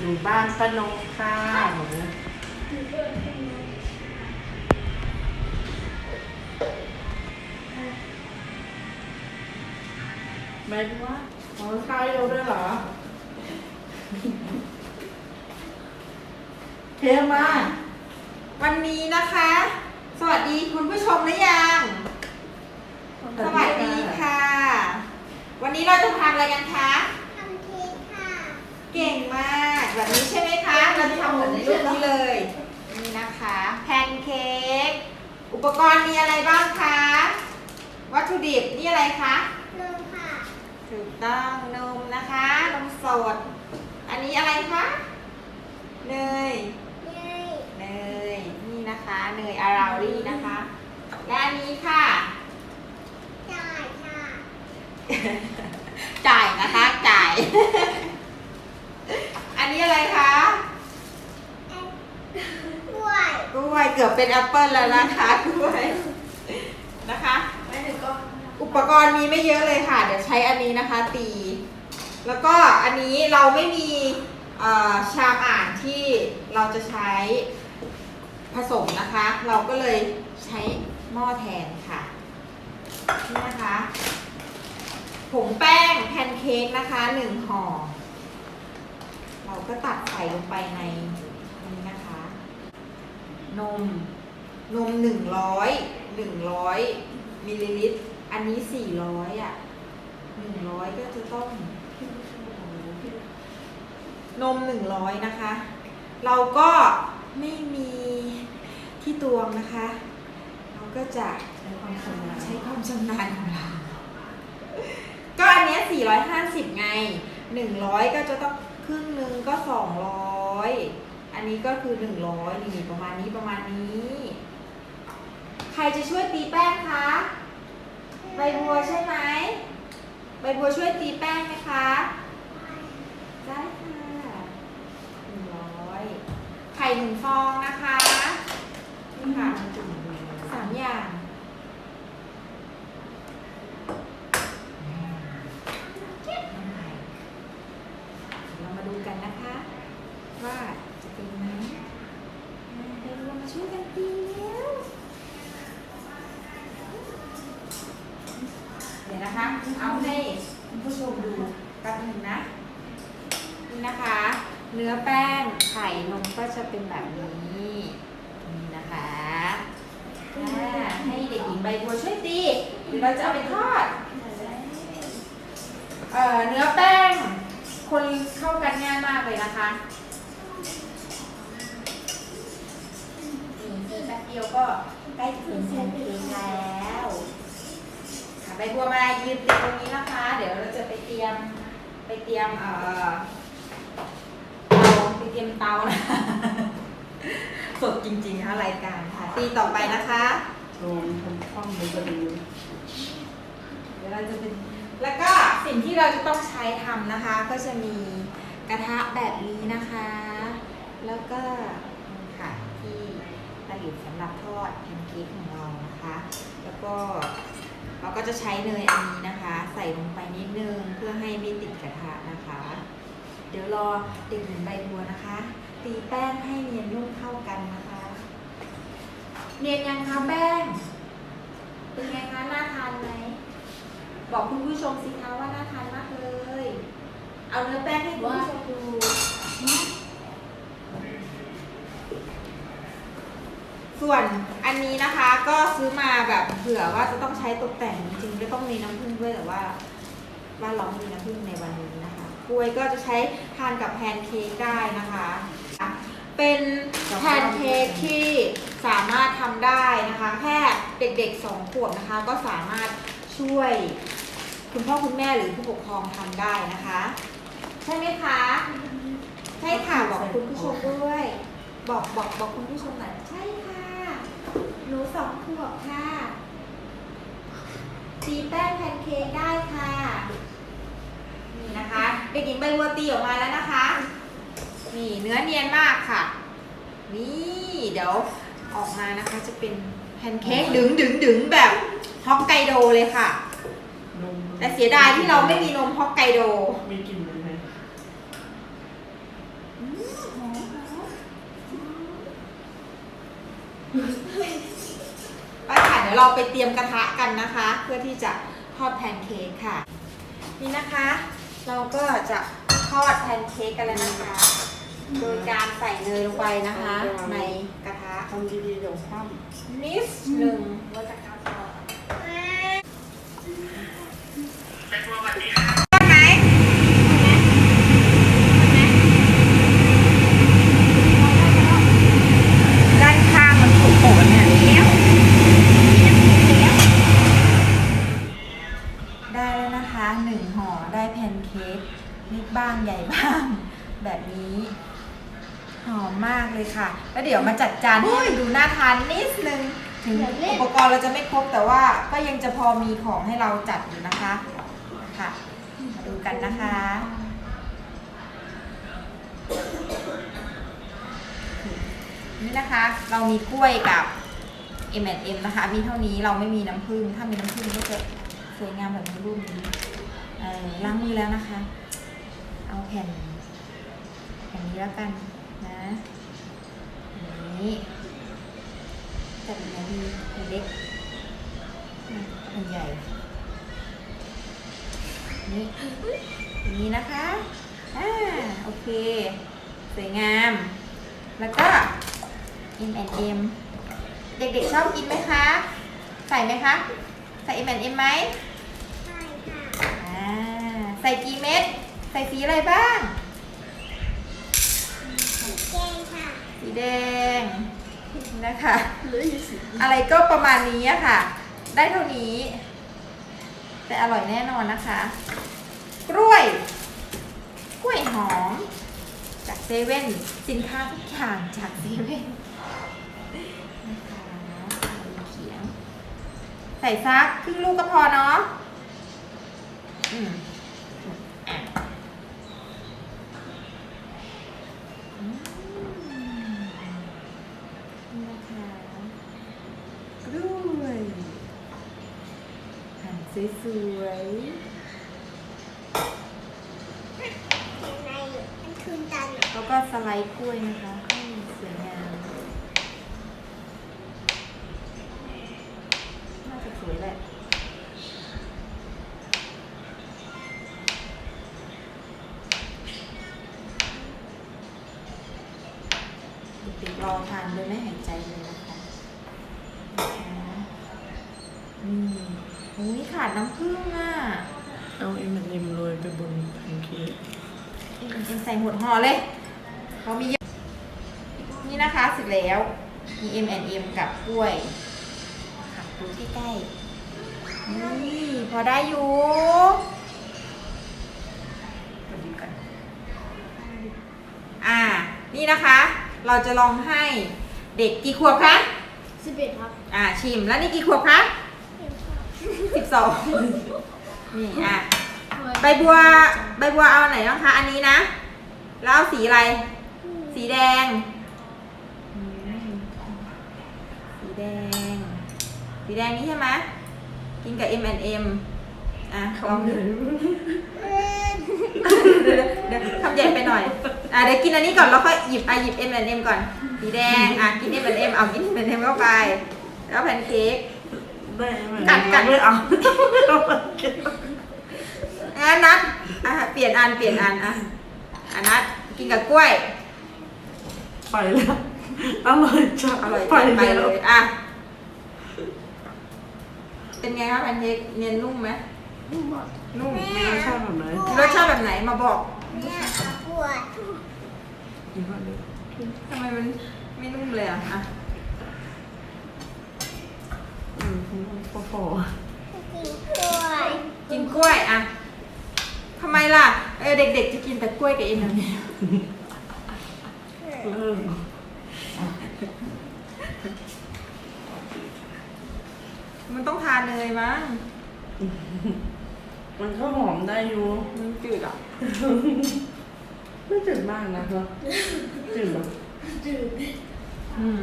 อยู่บ้านป้านงค่ะหนูไม่รู้ว่าของข้าวเราด้วยเหรอเทมา วันนี้นะคะ สวัสดีคุณผู้ชมหรือยัง สวัสดีค่ะ วันนี้เราจะทำอะไรกันคะทำเค้กค่ะ เก่งมากแบบนี้ใช่ไหมคะเราจะทำเหมือนในรูปนี้เลย นี่นะคะ แพนเค้กอุปกรณ์มีอะไรบ้างคะ วัตถุดิบนี่อะไรคะนมค่ะถูกต้องนมนะคะนมสด อันนี้อะไรคะเนยเย้เนยนี่นะคะเนยอาราลี่นะคะ และอันนี้ค่ะ จ่ายค่ะ จ่ายนะคะจ่ายอั นี้อะไรคะกล้วยกล้วยเกือบเป็นแอปเปิลแล้วนะคะกล้วยนะคะไม่ถึงก็อุปกรณ์มีไม่เยอะเลยค่ะ เดี๋ยวใช้อันนี้นะคะตี แล้วก็อันนี้เราไม่มีอ่อชามอ่านที่เราจะใช้ผสมนะคะ เราก็เลยใช้หม้อแทนค่ะนี่นะคะผงแป้งแพนเค้กนะคะหนึ่งห่อ เราก็ตัดใส่ลงไปในนี้นะคะ นม นมหนึ่งร้อยหนึ่งร้อยมิลลิลิตร อันนี้สี่ร้อยอะหนึ่งร้อยก็จะต้องนมหนึ่งร้อยนะคะ เราก็ไม่มีที่ตวงนะคะ เราก็จะใช้ความชำนาญใช้ความชำนาญของเรา ก็อันนี้ย450ไง100ก็จะต้อง ครึ่งหนึ่งก็200อันนี้ก็คือ100นี่ประมาณนี้ประมาณนี้ ใครจะช่วยตีแป้งคะ ใบบัวใช่ไหม ใบบัวช่วยตีแป้งไหมคะได้ค่ะหนึ่งร้อยไข่หนึ่งฟองนะคะนี่ค่ะสามอย่าง เรามาดูกันนะคะ ว่าจะเป็นไหมาเดี๋ยวเรามาช่วยกันตีแล้วเดี๋ยวนะคะ เอาให้คุณผู้ชมดูแป๊บหนึงนะ นี่นะคะ เนื้อแป้งไข่นมก็จะเป็นแบบนี้นี่นะคะให้เด็กหญิงใบบัวช่วยตีเดี๋ยวเราจะเอาไปทอดเอ่อเนื้อแป้ง คนเข้ากันง่ายมากเลยนะคะนี่ตีแป๊บเดียวก็ใกล้จะเป็นแซนด์วิชแล้วค่ะใบบัวมายืนตรงนี้นะคะ เดี๋ยวเราจะไปเตรียมไปเตรียมเอ่อเตาไปเตรียมเตานะสดจริงๆนะคะรายการค่ะตีต่อไปนะคะโดนทำคว่ำเลยก็ดีเดี๋ยวเราจะเป็นแล้วก็สิ่งที่เราจะต้องใช้ทำนะคะ ก็จะมีกระทะแบบนี้นะคะ แล้วก็นี่ค่ะที่ผ ลิตสำหรับทอดแพนเค้กของเรานะคะ แล้วก็เราก็จะใช้เนยอันนี้นะคะ ใส่ลงไปนิดนึงเพื่อให้ไม่ติดกระทะนะคะ เดี๋ยวรอเด็กหญิงใบบัวนะคะ ตีแป้งให้เนียนนุ่มเข้ากันนะคะ เนียนยังคะแป้ง เป็นไงคะน่าทานไหมบอกคุณผู้ชมสิคะว่าน่าทานมากเลย เอาเนื้อแป้งให้คุณผู้ชมดู ส่วนอันนี้นะคะก็ซื้อมาแบบเผื่อว่าจะต้องใช้ตกแต่งจริงๆก็ต้องมีน้ำผึ้งด้วยแต่ว่าบ้านเราไม่มีน้ำผึ้งในวันนี้นะคะ กล้วยก็จะใช้ทานกับแพนเค้กได้นะคะ เป็นแพนเค้กที่สามารถทำได้นะคะ แค่เด็กๆสองขวบนะคะ ก็สามารถช่วย คุณพ่อคุณแม่หรือผู้ปกครองทำได้นะคะ ใช่ไหมคะใช่ค่ะบอกคุณผู้ชมด้วย บอกบอกบอกคุณผู้ชมหน่อยใช่ค่ะ หนูสองขวบค่ะตีแป้งแพนเค้กได้ค่ะ นี่นะคะ เด็กหญิงใบบัวตีออกมาแล้วนะคะ นี่เนื้อเนียนมากค่ะ นี่เดี๋ยวออกมานะคะจะเป็นแพนเค้กดึงดึงดึงแบบฮอกไกโดเลยค่ะแต่เสียดายที่เราไม่มีนมฮอกไกโด มีกลิ่นเลยไหม อืเราไปเตรียมกระทะกันนะคะ เพื่อที่จะทอดแพนเค้กค่ะ นี่นะคะ เราก็จะทอดแพนเค้กกันเลยนะคะ โดยการใส่เนยลงไปนะคะ ในกระทะทำดีๆเดี๋ยวคว่นิดหนึ่งว่าจะกระทะไหมด้านข้างมันถูกโผล่เนี่ยแล้วได้แล้ว นะคะหนึ่งห่อได้แพนเค้กเล็กบ้างใหญ่บ้างแบบนี้หอมมากเลยค่ะ แล้วเดี๋ยวมาจัดจานให้มันดูน่าทานนิดนึง ถึงอุปกรณ์เราจะไม่ครบแต่ว่าก็ยังจะพอมีของให้เราจัดอยู่นะคะค่ะมาดูกันนะคะนี่นะคะเรามีกล้วยกับ M&M นะคะ มีเท่านี้เราไม่มีน้ำผึ้งถ้ามีน้ำผึ้งก็จะ สวยงามแบบนี้รูปนี้ล้างมือแล้วนะคะ เอาแผ่นอย่างนี้แล้วกันนะนี้จัดแบบไหนดีเล็กอันใหญ่นี่นี้นะคะอ่าโอเค สวยงาม แล้วก็ M M เด็กๆชอบกินไหมคะ ใส่ไหมคะ ใส่ M M ไหมใช่ค่ะอ่าใส่กี่เม็ด ใส่สีอะไรบ้างแกงค่ะสีแดงนะคะำเหลือยี่สิบอะไรก็ประมาณนี้อะค่ะ ได้เท่านี้ แต่อร่อยแน่นอนนะคะ กล้วย กล้วยหอม จากเซเว่นสินค้าทุกอย่างจากเซเว่นนะคะใส่เขียง ใส่ซักครึ่งลูกก็พอเนาะอืมอะอืมนี่นะคะกล้วยหั่นสวยยังไงมันคืนตันๆแล้วก็สไลด์กล้วยนะคะ แหละเด็กๆรอทานโดยไม่หายใจเลยนะคะนะคะนี่อุ้ยขาดน้ำผึ้งอะ เอาเอ็มเอ็มโรยไปบนแพนเค้กเอ็มเอ็มใส่หมดห่อเลยเรามีเยอะนี่นะคะเสร็จแล้วมี M M กับกล้วยค่ะดูที่ใกล้ นี่พอได้อยู่มาดูกันอ่า นี่นะคะ เราจะลองให้เด็กกี่ขวบคะสิบเอ็ดครับ อ่า ชิม แล้วนี่กี่ขวบคะสิบสองนี่อะ ใบบัว ใบบัวเอาไหนบ้างคะ อันนี้นะ แล้วเอาสีอะไร สีแดงอืมสีแดง สีแดงนี้ใช่ไหม กินกับ M M อะลองคำใหดูญ่เดี๋ยวเดี๋ยวทำใหญ่ไปหน่อย อะเดี๋ยวกินอันนี้ก่อนแล้วค่อยหยิบอะหยิบ M M ก่อนสีแดงอะกิน M M เอากิน M M เข้าไป แล้วแพนเค้ก ได้ไหมกัดกัด ไม่เอาอะนัดอะเปลี่ยนอันเปลี่ยนอันอะอะนัดกินกับกล้วย ไปแล้วอร่อยจ้ะอร่อยไปจัดไปแวเลยอะ เป็นไงคะแพนเค้กเนียนนุ่มไหมนุ่มมากนุ่มมีรสชาติแบบไหนรสชาติแบบไหนมาบอกเนี่ยเอาปวดอีกแบบนึงทำไมมันไม่นุ่มเลยอะอะอืมพอพอกินกล้วยกินกล้วยอะทำไมล่ะเออเด็ก ๆ จะกินแต่กล้วยกับเอ็นแบบนี้เริ่ม มันต้องทานเนยมั้งมันก็หอมได้อยู่มันจืดอะ ไม่จืดมากนะเนาะจืดแบบอืม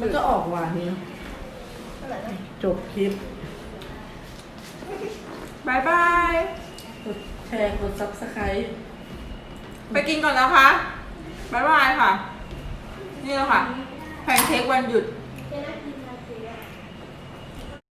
มันก็ออกหวานนี่จบคลิปบายบายกดแชร์กดซับสไครต์ไปกินก่อนแล้วคะบายบายค่ะ นี่แหละค่ะแพนเค้กวันหยุด